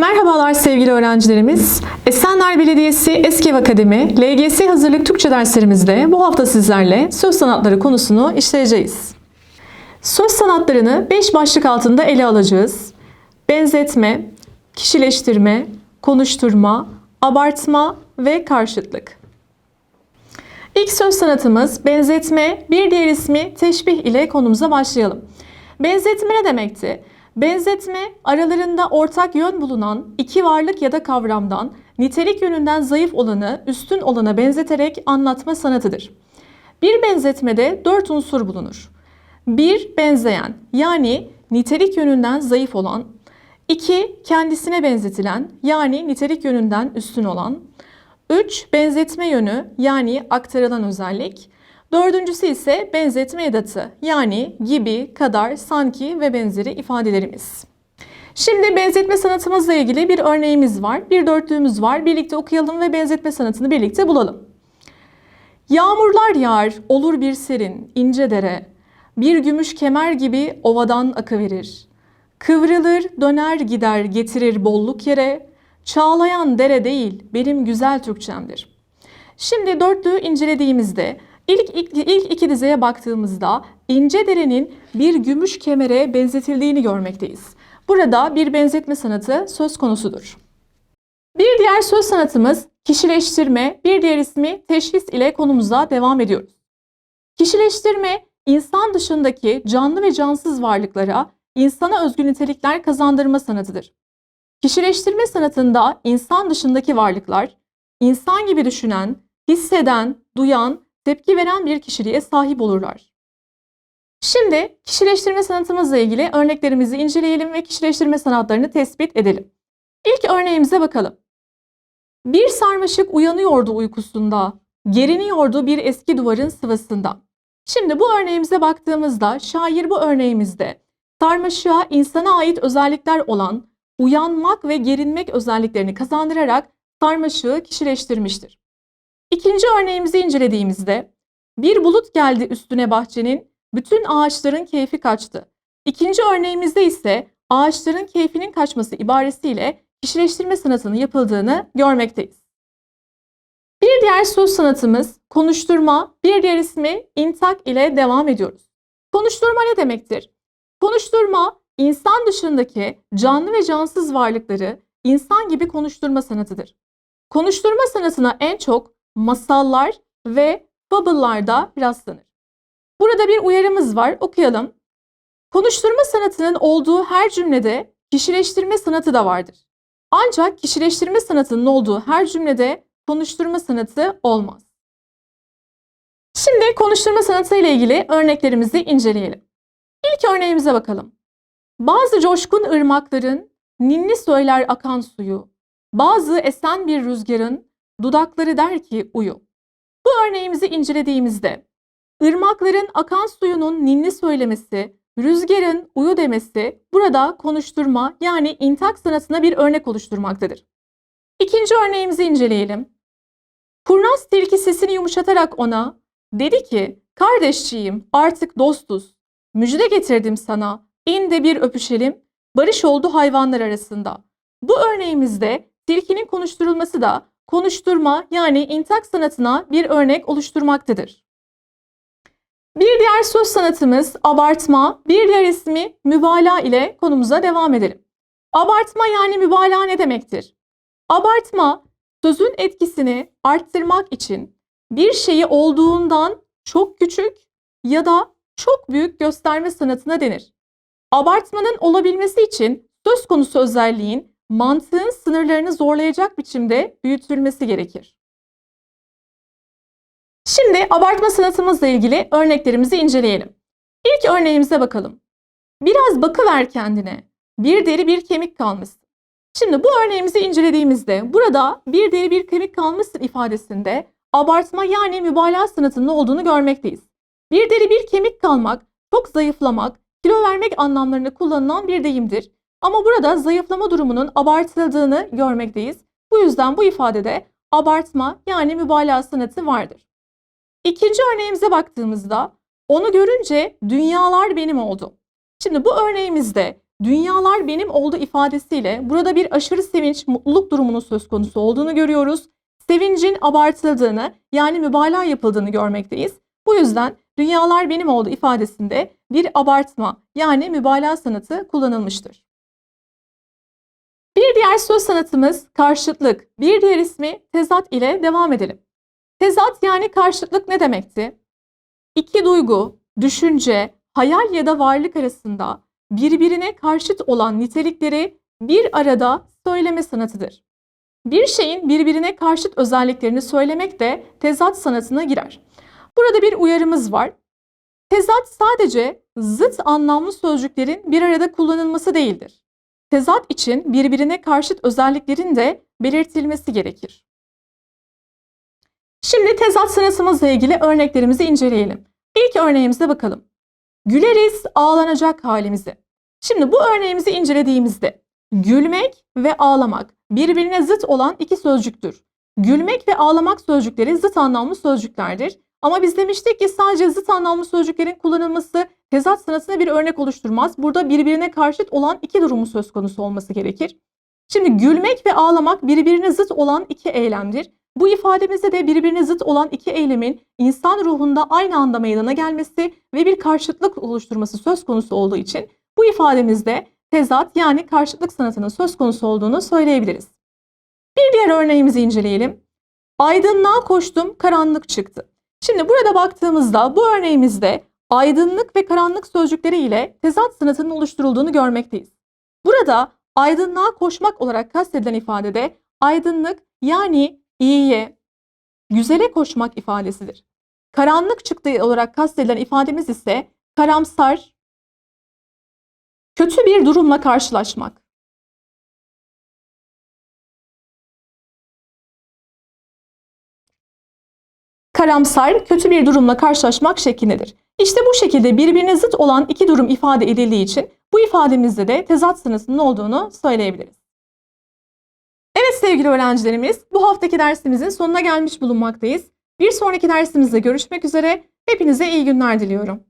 Merhabalar sevgili öğrencilerimiz. Esenler Belediyesi Eski Ev Akademi LGS Hazırlık Türkçe derslerimizde bu hafta sizlerle söz sanatları konusunu işleyeceğiz. Söz sanatlarını 5 başlık altında ele alacağız. Benzetme, kişileştirme, konuşturma, abartma ve karşıtlık. İlk söz sanatımız benzetme, bir diğer ismi teşbih ile konumuza başlayalım. Benzetme ne demekti? Benzetme, aralarında ortak yön bulunan iki varlık ya da kavramdan nitelik yönünden zayıf olanı üstün olana benzeterek anlatma sanatıdır. Bir benzetmede dört unsur bulunur. Bir, benzeyen yani nitelik yönünden zayıf olan. İki, kendisine benzetilen yani nitelik yönünden üstün olan. 3. Benzetme yönü yani aktarılan özellik. Dördüncüsü ise benzetme edatı yani gibi, kadar, sanki ve benzeri ifadelerimiz. Şimdi benzetme sanatımızla ilgili bir örneğimiz var. Bir dörtlüğümüz var. Birlikte okuyalım ve benzetme sanatını birlikte bulalım. Yağmurlar yağar, olur bir serin, ince dere. Bir gümüş kemer gibi ovadan akıverir. Kıvrılır, döner gider, getirir bolluk yere. Çağlayan dere değil, benim güzel Türkçemdir. Şimdi dörtlüğü incelediğimizde ilk, ilk, ilk iki dizeye baktığımızda ince derenin bir gümüş kemere benzetildiğini görmekteyiz. Burada bir benzetme sanatı söz konusudur. Bir diğer söz sanatımız kişileştirme, bir diğer ismi teşhis ile konumuza devam ediyoruz. Kişileştirme, insan dışındaki canlı ve cansız varlıklara insana özgü nitelikler kazandırma sanatıdır. Kişileştirme sanatında insan dışındaki varlıklar, insan gibi düşünen, hisseden, duyan, tepki veren bir kişiliğe sahip olurlar. Şimdi kişileştirme sanatımızla ilgili örneklerimizi inceleyelim ve kişileştirme sanatlarını tespit edelim. İlk örneğimize bakalım. Bir sarmaşık uyanıyordu uykusunda, geriniyordu bir eski duvarın sıvasında. Şimdi bu örneğimize baktığımızda şair bu örneğimizde sarmaşığa insana ait özellikler olan uyanmak ve gerinmek özelliklerini kazandırarak sarmaşığı kişileştirmiştir. İkinci örneğimizi incelediğimizde bir bulut geldi üstüne bahçenin, bütün ağaçların keyfi kaçtı. İkinci örneğimizde ise ağaçların keyfinin kaçması ibaresiyle kişileştirme sanatının yapıldığını görmekteyiz. Bir diğer söz sanatımız konuşturma, bir diğer ismi intak ile devam ediyoruz. Konuşturma ne demektir? Konuşturma, insan dışındaki canlı ve cansız varlıkları insan gibi konuşturma sanatıdır. Konuşturma sanatına en çok masallar ve fable'larda rastlanır. Burada bir uyarımız var, okuyalım. Konuşturma sanatının olduğu her cümlede kişileştirme sanatı da vardır. Ancak kişileştirme sanatının olduğu her cümlede konuşturma sanatı olmaz. Şimdi konuşturma sanatı ile ilgili örneklerimizi inceleyelim. İlk örneğimize bakalım. Bazı coşkun ırmakların ninni söyler akan suyu, bazı esen bir rüzgarın dudakları der ki uyu. Bu örneğimizi incelediğimizde ırmakların akan suyunun ninni söylemesi, rüzgarın uyu demesi burada konuşturma yani intak sanatına bir örnek oluşturmaktadır. İkinci örneğimizi inceleyelim. Kurnaz tilki sesini yumuşatarak ona dedi ki kardeşçiyim artık dostuz. Müjde getirdim sana. İn de bir öpüşelim. Barış oldu hayvanlar arasında. Bu örneğimizde tilkinin konuşturulması da konuşturma yani intak sanatına bir örnek oluşturmaktadır. Bir diğer söz sanatımız abartma, bir diğer ismi mübalağa ile konumuza devam edelim. Abartma yani mübalağa ne demektir? Abartma, sözün etkisini arttırmak için bir şeyi olduğundan çok küçük ya da çok büyük gösterme sanatına denir. Abartmanın olabilmesi için söz konusu özelliğin mantığın sınırlarını zorlayacak biçimde büyütülmesi gerekir. Şimdi abartma sanatımızla ilgili örneklerimizi inceleyelim. İlk örneğimize bakalım. Biraz bakıver kendine. Bir deri bir kemik kalmışsın. Şimdi bu örneğimizi incelediğimizde burada bir deri bir kemik kalmışsın ifadesinde abartma yani mübalağa sanatının olduğunu görmekteyiz. Bir deri bir kemik kalmak, çok zayıflamak, kilo vermek anlamlarında kullanılan bir deyimdir. Ama burada zayıflama durumunun abartıldığını görmekteyiz. Bu yüzden bu ifadede abartma yani mübalağa sanatı vardır. İkinci örneğimize baktığımızda onu görünce dünyalar benim oldu. Şimdi bu örneğimizde dünyalar benim oldu ifadesiyle burada bir aşırı sevinç, mutluluk durumunun söz konusu olduğunu görüyoruz. Sevincin abartıldığını yani mübalağa yapıldığını görmekteyiz. Bu yüzden dünyalar benim oldu ifadesinde bir abartma yani mübalağa sanatı kullanılmıştır. Bir diğer söz sanatımız karşıtlık. Bir diğer ismi tezat ile devam edelim. Tezat yani karşıtlık ne demekti? İki duygu, düşünce, hayal ya da varlık arasında birbirine karşıt olan nitelikleri bir arada söyleme sanatıdır. Bir şeyin birbirine karşıt özelliklerini söylemek de tezat sanatına girer. Burada bir uyarımız var. Tezat sadece zıt anlamlı sözcüklerin bir arada kullanılması değildir. Tezat için birbirine karşıt özelliklerin de belirtilmesi gerekir. Şimdi tezat sanatımızla ilgili örneklerimizi inceleyelim. İlk örneğimize bakalım. Güleriz ağlanacak halimizi. Şimdi bu örneğimizi incelediğimizde gülmek ve ağlamak birbirine zıt olan iki sözcüktür. Gülmek ve ağlamak sözcükleri zıt anlamlı sözcüklerdir. Ama biz demiştik ki sadece zıt anlamlı sözcüklerin kullanılması tezat sanatına bir örnek oluşturmaz. Burada birbirine karşıt olan iki durumu söz konusu olması gerekir. Şimdi gülmek ve ağlamak birbirine zıt olan iki eylemdir. Bu ifademizde de birbirine zıt olan iki eylemin insan ruhunda aynı anda meydana gelmesi ve bir karşıtlık oluşturması söz konusu olduğu için bu ifademizde tezat yani karşıtlık sanatının söz konusu olduğunu söyleyebiliriz. Bir diğer örneğimizi inceleyelim. Aydınlığa koştum, karanlık çıktı. Şimdi burada baktığımızda bu örneğimizde aydınlık ve karanlık sözcükleri ile tezat sanatının oluşturulduğunu görmekteyiz. Burada aydınlığa koşmak olarak kastedilen ifadede aydınlık yani iyiye, güzele koşmak ifadesidir. Karanlık çıktığı olarak kastedilen ifademiz ise karamsar, kötü bir durumla karşılaşmak. Karamsar, kötü bir durumla karşılaşmak şeklindedir. İşte bu şekilde birbirine zıt olan iki durum ifade edildiği için bu ifademizde de tezat sınıfının olduğunu söyleyebiliriz. Evet sevgili öğrencilerimiz, bu haftaki dersimizin sonuna gelmiş bulunmaktayız. Bir sonraki dersimizde görüşmek üzere. Hepinize iyi günler diliyorum.